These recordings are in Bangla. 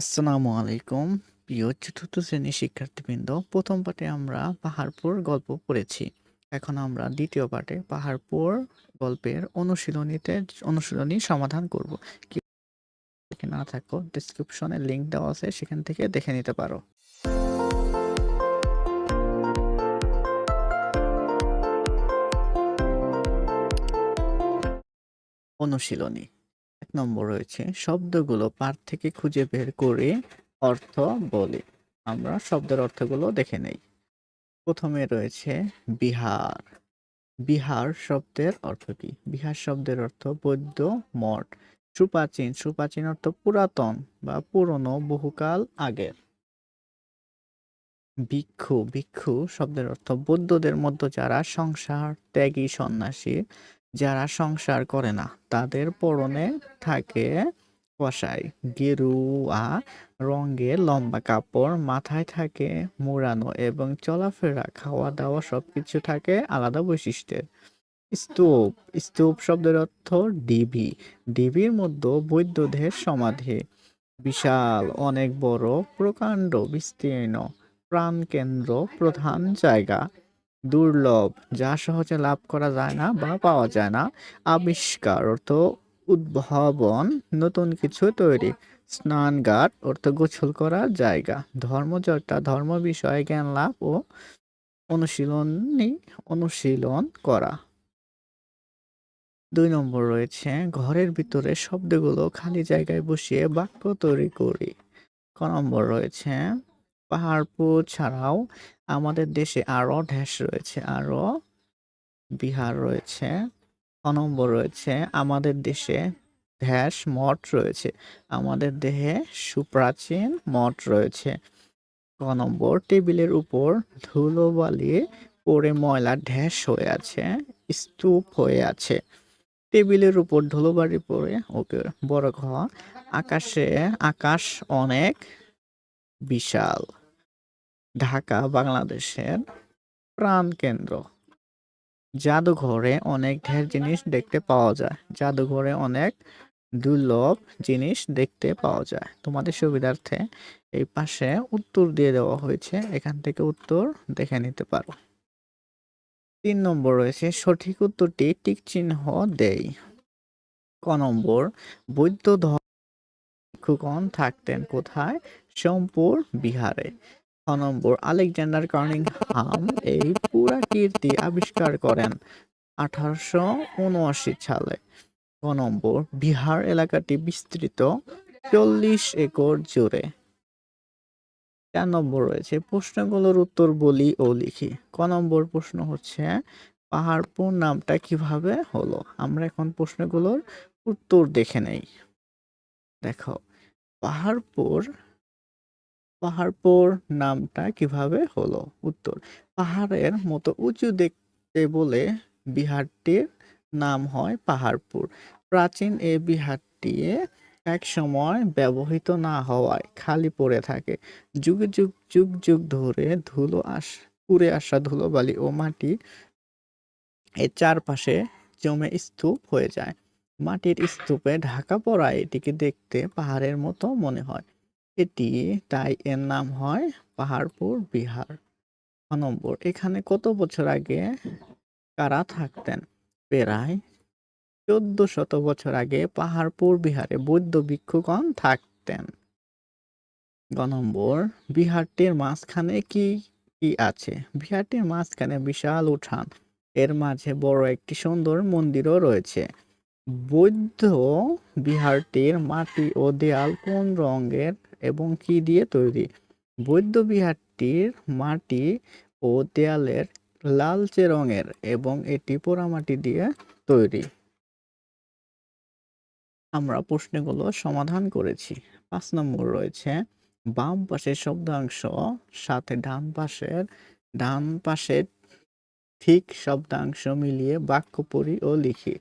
আসসালামু আলাইকুম, প্রিয় চতুর্থ শ্রেণির শিক্ষার্থীবৃন্দ। প্রথম পাঠে আমরা পাহাড়পুর গল্প পড়েছি। এখন আমরা দ্বিতীয় পাঠে পাহাড়পুর গল্পের অনুশীলনীতে, অনুশীলনী সমাধান করব। কি না থাকো ডিসক্রিপশনে লিঙ্ক দেওয়া আছে, সেখান থেকে দেখে নিতে পারো। অনুশীলনী। নম্বর রয়েছে, শব্দগুলো পাঠ থেকে খুঁজে বের করে অর্থ বলে। আমরা শব্দের অর্থগুলো দেখে নেই। প্রথমে রয়েছে বিহার। বিহার শব্দের অর্থ কি? বিহার শব্দের অর্থ বৌদ্ধ মঠ। সুপ্রাচীন সুপ্রাচীন অর্থ পুরাতন বা পুরনো, বহুকাল আগের। ভিক্ষু ভিক্ষু শব্দের অর্থ বৌদ্ধদের মধ্যে যারা সংসার, ত্যাগী, সন্ন্যাসী যারা সংসার করে না, তাদের পরনে থাকে কষাই গেরুয়া রঙের লম্বা কাপড়, মাথায় থাকে মোড়ানো এবং চলাফেরা খাওয়া দাওয়া সবকিছু থাকে আলাদা বৈশিষ্ট্যের। স্তূপ স্তূপ শব্দের অর্থ ডিবি। ডিবির মধ্যে বৌদ্ধদের সমাধি। বিশাল, অনেক বড়, প্রকাণ্ড, বিস্তীর্ণ, প্রাণকেন্দ্র প্রধান জায়গা। দুর্লভ, যা সহজে লাভ করা যায় না বা পাওয়া যায় না। আবিষ্কার অর্থ উদ্ভাবন, নতুন কিছু তৈরি। স্নানঘাট অর্থ গোসল করার জায়গা। ধর্মচর্চা, ধর্ম বিষয়ে জ্ঞান লাভ ও অনুশীলনী অনুশীলন করা। দুই নম্বর রয়েছে, ঘরের ভিতরে শব্দগুলো খালি জায়গায় বসিয়ে বাক্য তৈরি করি। ক নম্বর রয়েছে, পাহাড়পুর ছাড়াও আমাদের দেশে আরও ঢেস রয়েছে আরও বিহার রয়েছে ক নম্বর রয়েছে, আমাদের দেশে ঢ্যাস মঠ রয়েছে, আমাদের দেহে সুপ্রাচীন মঠ রয়েছে। ক নম্বর, টেবিলের উপর ধুলোবালি পড়ে ময়লা ঢ্যাস হয়ে আছে, স্তূপ হয়ে আছে। টেবিলের উপর ধুলোবালি পড়ে ওকে, বড় ঘ, আকাশে আকাশ অনেক বিশাল। ঢাকা, বাংলাদেশের প্রাণকেন্দ্র। জাদুঘরে অনেক ঢের জিনিস দেখতে পাওয়া যায়। জাদুঘরে অনেক দুর্লভ জিনিস দেখতে পাওয়া যায়। তোমাদের সুবিধার্থে এই পাশে উত্তর দিয়ে দেওয়া হয়েছে। এখান থেকে উত্তর দেখে নিতে পারো। তিন নম্বর রয়েছে, সঠিক উত্তরটি টিক চিহ্ন দেই। ক নম্বর, বৌদ্ধ ধর্মগণ থাকতেন কোথায়? সোমপুর বিহারে। নম্বর আলেকজান্ডার কার্নিংহাম এই পুরাকীর্তি আবিষ্কার করেন আঠারোশো উনআশি সালে। ক নম্বর বিহার এলাকাটি বিস্তৃত চল্লিশ একর জুড়ে। চার নম্বর রয়েছে প্রশ্নগুলোর উত্তর বলি ও লিখি। ক নম্বর প্রশ্ন হচ্ছে, পাহাড়পুর নামটা কীভাবে হলো? আমরা এখন প্রশ্নগুলোর উত্তর দেখে নেই। দেখো, পাহাড়পুর পাহাড়পুর নামটা কীভাবে হলো? উত্তর, পাহাড়ের মতো উঁচু দেখতে বলে বিহারটির নাম হয় পাহাড়পুর। প্রাচীন এই বিহারটি এক সময় ব্যবহৃত না হওয়ায় খালি পড়ে থাকে। যুগ যুগ যুগ যুগ ধরে ধুলো আস উড়ে আসা ধুলোবালি ও মাটি এর চারপাশে জমে স্তূপ হয়ে যায়। মাটির স্তূপে ঢাকা পড়া এটিকে দেখতে পাহাড়ের মতো মনে হয়। এটি তাই এর নাম হয় পাহাড়পুর, বিহার। ছ নম্বর, এখানে কত বছর আগে কারা থাকতেন? প্রায় চোদ্দ শত বছর আগে পাহাড়পুর, বিহারে বৌদ্ধ ভিক্ষুগণ থাকতেন। গ নম্বর, বিহারটির মাঝখানে কি কি আছে? বিহারটির মাঝখানে বিশাল উঠান। এর মাঝে বড় একটি সুন্দর মন্দিরও রয়েছে। বৌদ্ধ বিহারটির মাটি ও দেয়াল কোন রঙের এবং কি দিয়ে তৈরি? বৌদ্ধ বিহারটির মাটি ও দেয়ালের লালচে রঙের এবং এটি পোড়ামাটি দিয়ে তৈরি। আমরা প্রশ্নগুলো সমাধান করেছি। পাঁচ নম্বর রয়েছে, বাম পাশের শব্দাংশ সাথে ডান পাশের ডান পাশের ঠিক শব্দাংশ মিলিয়ে বাক্য পড়ি ও লিখি।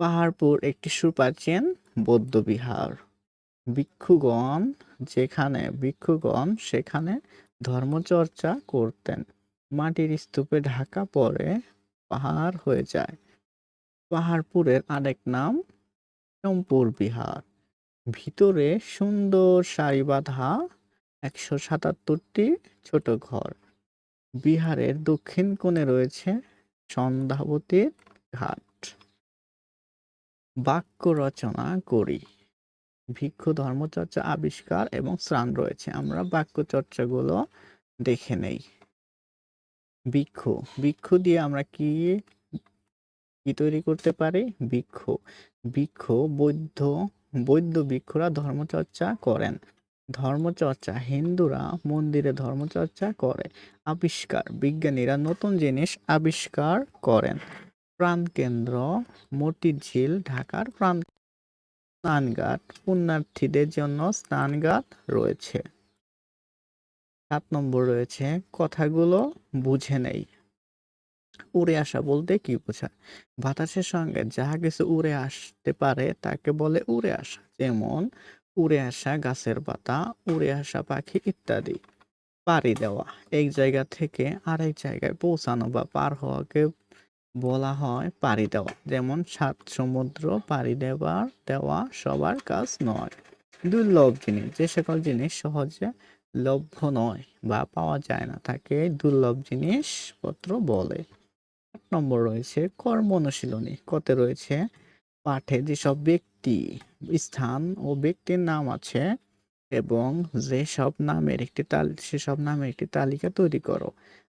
পাহাড়পুর একটি সুপ্রাচীন বৌদ্ধ বিহার ভিক্ষুগণ যেখানে, ভিক্ষুগণ সেখানে ধর্মচর্চা করতেন। মাটির স্তূপে ঢাকা পড়ে পাহাড় হয়ে যায়। পাহাড়পুরের আরেক নাম সোমপুর বিহার। ভিতরে সুন্দর সারি বাঁধা একশো সাতাত্তরটি ছোট ঘর। বিহারের দক্ষিণ কোণে রয়েছে সন্ধ্যাবতীর ঘাট। বাক্য রচনা করি। ভিক্ষু ধর্মচর্চা আবিষ্কার এবং স্নান রয়েছে। আমরা বাক্য চর্চাগুলো দেখে নেই। ভিক্ষু ভিক্ষু দিয়ে আমরা কি কি তৈরি করতে পারি? ভিক্ষু ভিক্ষু বৌদ্ধ বৌদ্ধ ভিক্ষুরা ধর্মচর্চা করেন। ধর্মচর্চা, হিন্দুরা মন্দিরে ধর্মচর্চা করে। আবিষ্কার, বিজ্ঞানীরা নতুন জিনিস আবিষ্কার করেন। প্রাণকেন্দ্র মতিঝিল, ঢাকার প্রাণ স্নানঘাট, পুণ্যার্থীদের জন্য স্নানঘাট রয়েছে। সাত নম্বর রয়েছে, কথাগুলো বুঝে নেই। উড়ে আসা বলতে কি বোঝায়? বাতাসের সঙ্গে যাহা কিছু উড়ে আসতে পারে তাকে বলে উড়ে আসা। যেমন, উড়ে আসা গাছের পাতা, উড়ে আসা পাখি ইত্যাদি। পাড়ি দেওয়া, এক জায়গা থেকে আরেক জায়গায় পৌঁছানো বা পার হওয়াকে বলা হয় পাড়ি দেওয়া। যেমন, সাত সমুদ্র পাড়ি দেওয়ার দেওয়া সবার কাজ নয়। দুর্লভ জিনিস যে সকল জিনিস সহজে লভ্য নয় বা পাওয়া যায় না, তাকে দুর্লভ জিনিসপত্র বলে। আট নম্বর রয়েছে কর্ম অনুশীলনী। কতে রয়েছে পাঠে যেসব ব্যক্তি, স্থান ও ব্যক্তির নাম আছে এবং যেসব নামের একটি তাল, সেসব নামের একটি তালিকা তৈরি করো।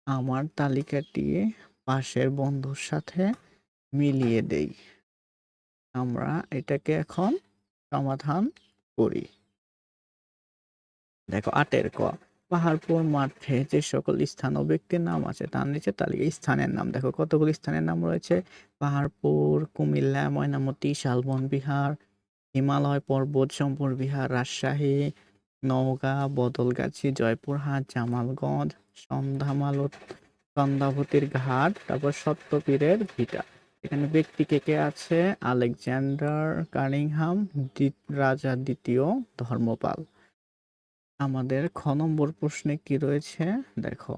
আমার তালিকাটি পাশের বন্ধুর সাথে মিলিয়ে দেই। আমরা এটাকে এখন সমাধান করি। দেখো, আটের ক। পাহাড়পুর মাঠে যে সকল স্থান ও ব্যক্তির নাম আছে, তার নিচে তালিকা স্থানের নাম। দেখো, কতগুলি স্থানের নাম রয়েছে? পাহাড়পুর, কুমিল্লা, ময়নামতি, শালবন বিহার, হিমালয় পর্বত, সম্পুর বিহার, রাজশাহী, নওগাঁ, বদলগাছি, জয়পুরহাট, জামালগঞ্জ, সন্ধ্যামালত সন্ধ্যাবতীর ঘাট, তারপর সত্যপীরের ভিটা। এখানে ব্যক্তি কে কে আছে? আলেকজান্ডার দ্বিত- রাজা দ্বিতীয় ধর্মপাল। আমাদের খ নম্বর প্রশ্নে কি রয়েছে? দেখো,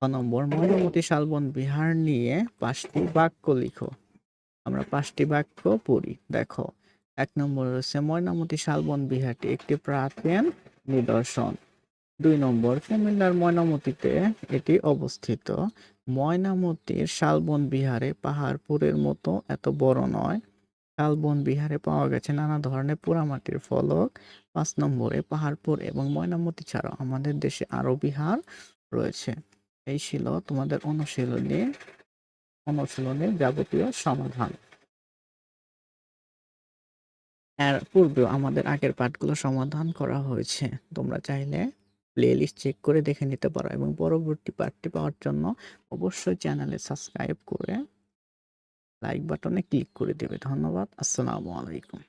খ নম্বর, ময়নামতি শালবন বিহার নিয়ে পাঁচটি বাক্য লিখো। আমরা পাঁচটি বাক্য পড়ি। দেখো, এক নম্বর রয়েছে ময়নামতি শালবন বিহারটি একটি প্রাচীন নিদর্শন। দুই নম্বর, কুমিল্লার ময়নামতিতে এটি অবস্থিত। ময়নামতির শালবন বিহারে পাহাড়পুরের মতো এত বড় নয়। শালবন বিহারে পাওয়া গেছে নানা ধরনের পোড়ামাটির ফলক। পাঁচ নম্বরে, পাহাড়পুর এবং ময়নামতি ছাড়াও আমাদের দেশে আরও বিহার রয়েছে। এই ছিল তোমাদের অনুশীলনী, অনুশীলনের যাবতীয় সমাধান। এর পূর্বেও আমাদের আগের পাঠগুলো সমাধান করা হয়েছে। তোমরা চাইলে প্লেলিস্ট চেক করে দেখে নিতে পারো এবং পরবর্তী পার্টটি পাওয়ার জন্য অবশ্যই চ্যানেলে সাবস্ক্রাইব করে লাইক বাটনে ক্লিক করে দেবে। ধন্যবাদ। আসসালামু আলাইকুম।